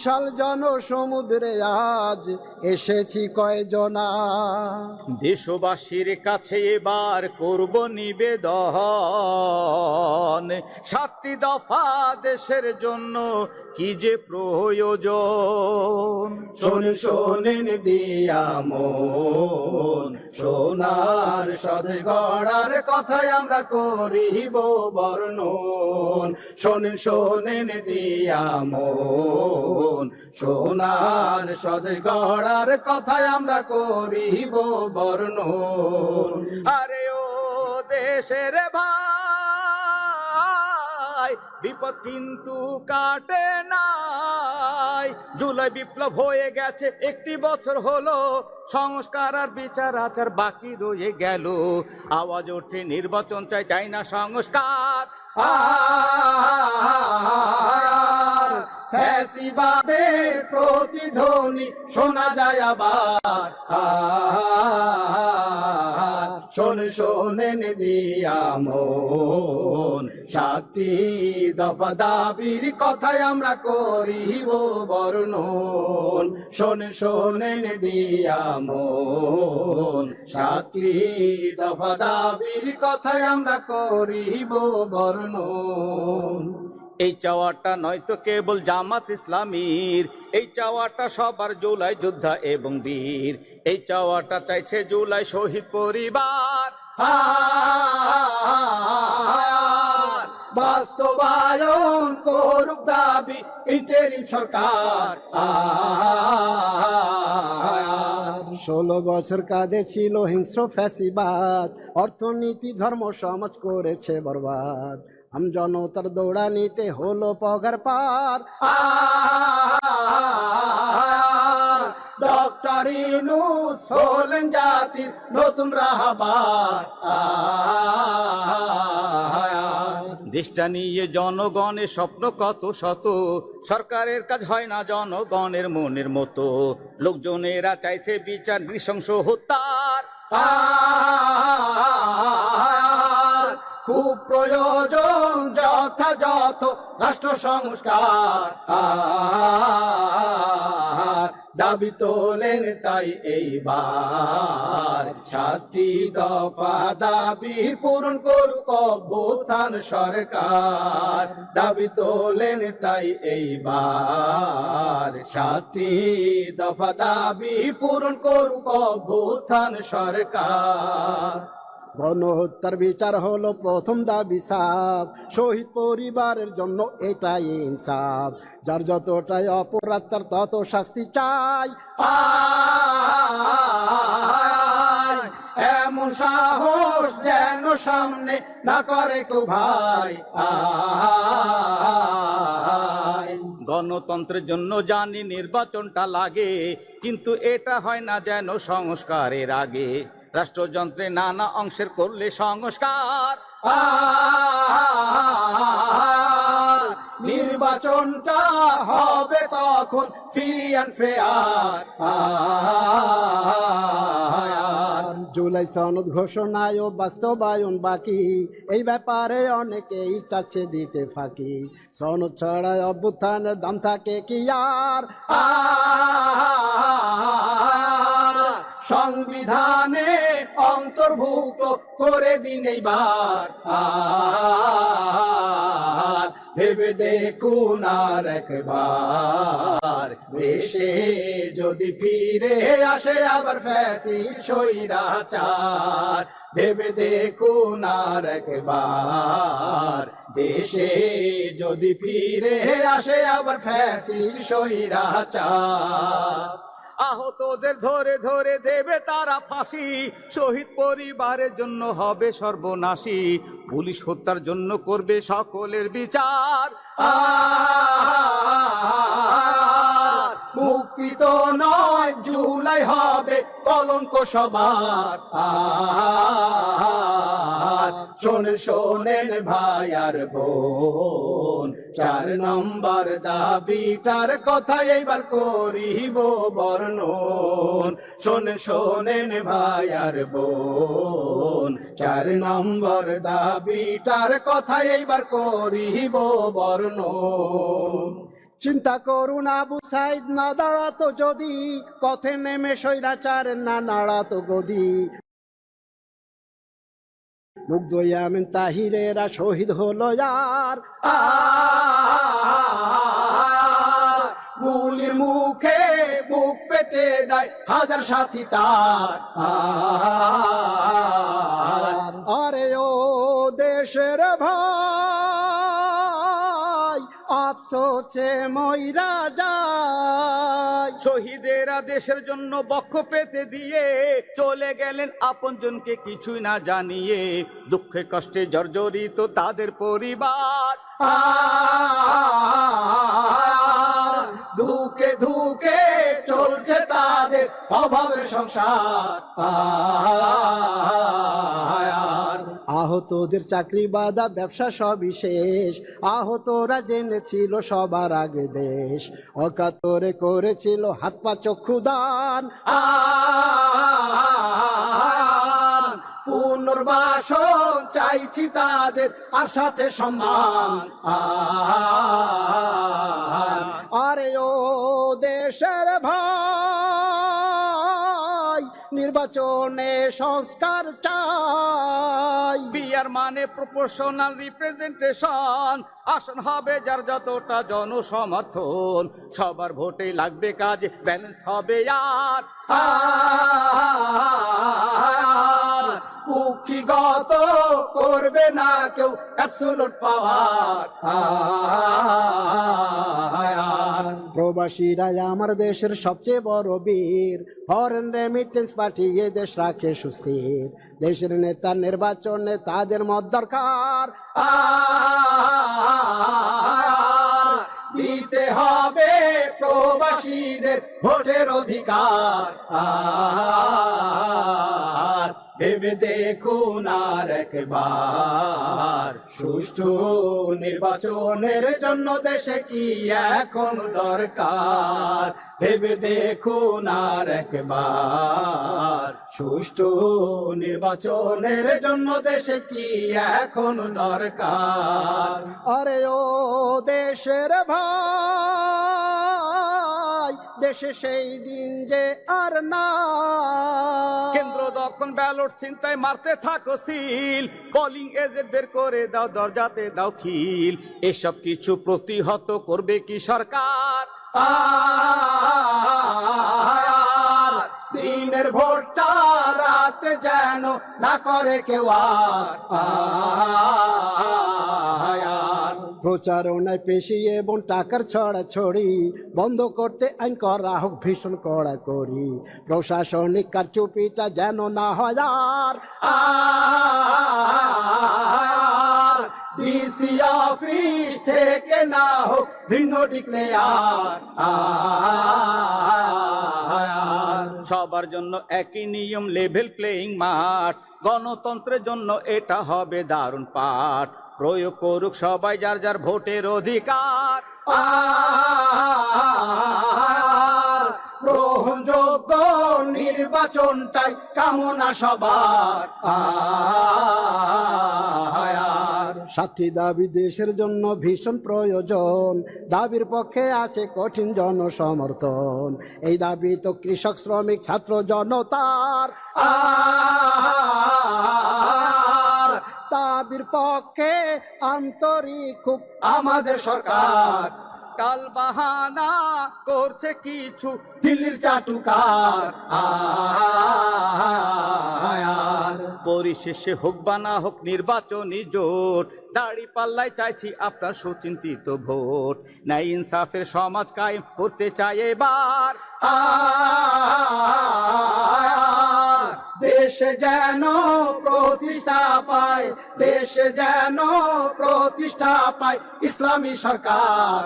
বিশাল জন সমুদ্রে আজ এসেছি কয়জনা। দেশবাসীর কাছে এবার করব নিবেদন। সাতটি দফা দেশের জন্য কি যে প্রয়োজন? শোন শোনেন দিয়া মন। সোনার সদে গড়ার কথাই আমরা করিব বর্ণন। শোন শোনেন দিয়া মন। সোনার সদে গড়ার কথাই আমরা করিব বর্ণন। আরে ও দেশের ভাই বিপদ কিন্তু কাটে নাই। জুলাই বিপ্লব হয়ে গেছে, একটি বছর হলো, সংস্কার আর বিচার আচার বাকি রয়ে গেল। আওয়াজ ওঠে নির্বাচন, চাই চাই না সংস্কার। ফ্যাসিবাদের প্রতিধ্বনি শোনা যায় আবার। শোন শোনেন দিয়া মন সাতটি দফা দাবির কথাই আমরা করিব বর্ণন শোন শোনেন দিয়া মন সাতটি দফা দাবির কথাই আমরা করিব বর্ণন এই চাওয়াটা নয়তো কেবল জামাত ইসলামীর। এই চাওয়াটা সবার জুলাই যোদ্ধা এবং বীর। এই চাওয়াটা চাইছে জুলাই শহীদ পরিবার। বাস্তবায়ন করুক দাবি ইন্টারিম সরকার ষোলো বছর কাঁধে ছিল হিংস্র ফ্যাসিবাদ অর্থনীতি ধর্ম সমাজ করেছে বরবাদ আম জনতার দৌড়ানিতে হলো পগার পার ডক্টর ইনুস হলেন জাতির নতুন রাহবার দেশটা নিয়ে জনগণের স্বপ্ন কত শত সরকারের কাজ হয় না জনগণের মনের মতো লোকজনেরা চাইছে বিচার নৃশংস হত্যার খুব প্রয়োজন যথাযথ রাষ্ট্র সংস্কার দাবি তোলেন তাই এইবার। সাতটি দফা দাবি পূরণ করুক অভ্যুত্থান সরকার। দাবি তোলেন তাই এইবার। সাতটি দফা দাবি পূরণ করুক অভ্যুত্থান সরকার। গণহত্যার বিচার হলো প্রথম দাবি সাপ শহীদ পরিবারের জন্য এটাই ইনসাফ। যার যতটাই অপরাধ, তার তত শাস্তি চাই। এমন সাহস যেন সামনে না করে কেউ ভাই। গণতন্ত্রের জন্য জানি নির্বাচনটা লাগে, কিন্তু এটা হয় না যেন সংস্কারের আগে। রাষ্ট্রযন্ত্রে নানা অংশের করলে সংস্কার। নির্বাচনটা হবে তখন ফ্রি অ্যান্ড ফেয়ার জুলাই সনদ ঘোষণায় ও বাস্তবায়ন বাকি। এই ব্যাপারে অনেকেই চাচ্ছে দিতে ফাঁকি। সনদ ছাড়াই অভ্যুত্থানের দাম থাকে কি আর? সংবিধানে অন্তর্ভুক্ত করে দিন এইবার। ভেবে দেখুন আর একবার, দেশে যদি ফিরে আসে আবার ফ্যাসি সৈরাচার ভেবে দেখুন আর একবার, দেশে যদি ফিরে আসে আবার ফ্যাসি সৈরাচার আহতদের ধরে ধরে দেবে তারা ফাঁসি। শহীদ পরিবারের জন্য হবে সর্বনাশী। পুলিশ হত্যার জন্য করবে সকলের বিচার। মুক্তি তো নয়, জুলাই হবে কলঙ্ক সবার আর শোনেন ভাই আর বোন, চার নম্বর দাবিটার কথা এইবার করিব বর্ণন। শোনেন শোনেন ভাই আর বোন, চার নম্বর দাবিটার কথা এইবার করিব বর্ণন। চিন্তা করুন আবু সাইদ, না দাঁড়াতো যদি। পথে নেমে স্বৈরাচার, না নাড়াতো গদি। মুগ্ধ ইয়ামিন তাহিরেরা শহীদ হলো আর গুলির মুখে বুক পেতে দেয় হাজার সাথী তার। আরে ও দেশের ভাই আফসোসে ময়রা যায় শহীদেরা দেশের জন্য বক্ষ পেতে দিয়ে চলে গেলেন আপনজনকে কিছুই না জানিয়ে দুঃখে কষ্টে জর্জরিত তাদের পরিবার আর ধুকে ধুকে চলছে তাদের অভাবের সংসার। আহতদের চাকরি বাদা ব্যবসা সবই শেষ। আহতরা জেনেছিল সবার আগে দেশ। অকাতরে করেছিল হাত পা চক্ষু দান। পুনর্বাসন চাইছি তাদের আর সাথে সম্মান। আরে নির্বাচনে সংস্কার চাই। বিয়ার মানে প্রপোর্শনাল রিপ্রেজেন্টেশন আসন হবে যার যতটা জনসমর্থন। সবার ভোটে লাগবে কাজ ব্যালেন্স হবে আর। কুক্ষিগত করবে না কেউ অ্যাবসোলুট পাওয়ার প্রবাসীরা আমার দেশের সবচেয়ে বড় বীর। ফরেন রেমিটেন্স পাঠিয়ে দেশ রাখে সুস্থির। দেশের নেতা, নির্বাচনে তাদের মত দরকার। দিতে হবে প্রবাসীদের ভোটের অধিকার। ভেবে দেখুন আর একবার। সুষ্ঠু নির্বাচনের জন্য দেশে কি এখন দরকার? ভেবে দেখুন আর একবার। সুষ্ঠু নির্বাচনের জন্য দেশে কি এখন দরকার? আরে ও দেশের ভাই দেশে সেই দিন যে আর না। কেন্দ্র দখন ব্যালট চিন্তায় মারতে থাকো সিল। পোলিং এজেন্ট বের করে দাও দরজাতে দাও খিল। এসব কিছু প্রতিহত করবে কি সরকার? দিনের ভোটটা রাত যেন না করে কেউ আর। প্রচারণায় পেশি এবং টাকার ছড়া ছড়ি। বন্ধ করতে আইন করা হোক, ভীষণ কড়া করি প্রশাসনিক কারচুপিটা যেন না হয় আর ডিসি অফিস থেকে না হোক, ভিন্ন ডিক্লেয়ার সবার জন্য একই নিয়ম লেভেল প্লেইং মাঠ। গণতন্ত্রের জন্য এটা হবে দারুণ পাঠ। প্রয়োগ করুক সবাই যার যার ভোটের অধিকার। গ্রহণযোগ্য নির্বাচনটাই কামনা সবার। সাতটি দাবি দেশের জন্য ভীষণ প্রয়োজন। দাবির পক্ষে আছে কঠিন জনসমর্থন। এই দাবি তো কৃষক, শ্রমিক, ছাত্র, জনতার। আর দাবির পক্ষে আন্তরিক খুব আমাদের সরকার। কাল বাহানা করছে কিছু। দিল্লির চাটুকার। পরিশেষে হোক বা না হোক নির্বাচনী জোট দাড়ি পাল্লায় চাইছি আপনার সুচিন্তিত ভোট। ন্যায় ইনসাফের সমাজ কায়েম করতে চাই এবার। দেশে যেন প্রতিষ্ঠা পায় দেশ যেন প্রতিষ্ঠা পায় ইসলামী সরকার।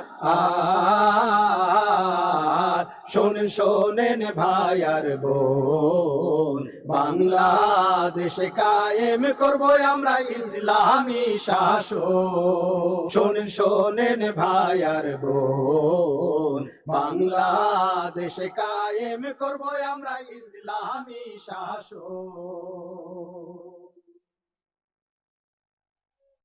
শোনেন শোনেন ভাই আর বোন, বাংলাদেশে কায়েম করব আমরা ইসলামী শাসন। শোনেন শোনেন ভাই আর বোন, বাংলাদেশে কায়েম করব আমরা ইসলামী শাসন।